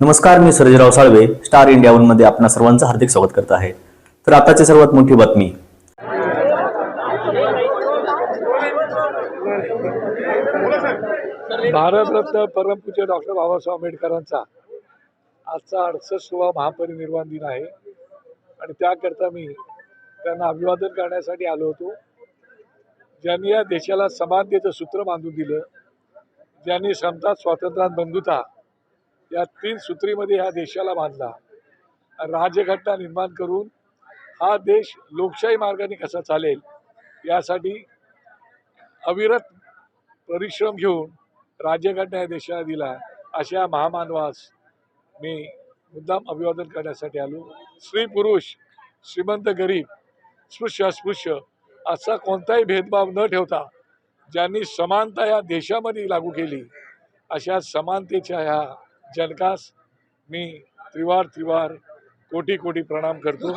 नमस्कार मी Sarjerao Salve star India वनमध्ये आपणा सर्वांचं हार्दिक स्वागत करत आहे. तर आताची सर्वात मोठी बातमी. भारतरत्न परमपूज्य डॉक्टर बाबासाहेब आंबेडकरांचा आजचा अडसष्टवा महापरिनिर्वाण दिन आहे. आणि त्याकरता मी त्यांना अभिवादन करण्यासाठी आलो होतो. ज्यांनी या देशाला समानतेचं सूत्र बांधून दिलं ज्यांनी समता स्वातंत्र्यात बंधुता या तीन सूत्रीमध्ये ह्या देशाला बांधला. राज्यघटना निर्माण करून हा देश लोकशाही मार्गाने कसा चालेल यासाठी अविरत परिश्रम घेऊन राज्यघटना या देशाला दिला अशा महामानवास मी मुद्दाम अभिवादन करण्यासाठी आलो. स्त्री पुरुष श्रीमंत गरीब स्पृश्य अस्पृश्य असा कोणताही भेदभाव न ठेवता ज्यांनी समानता या देशामध्ये लागू केली अशा समानतेच्या ह्या जनकास मी त्रिवार त्रिवार कोटी कोटी प्रणाम करतो.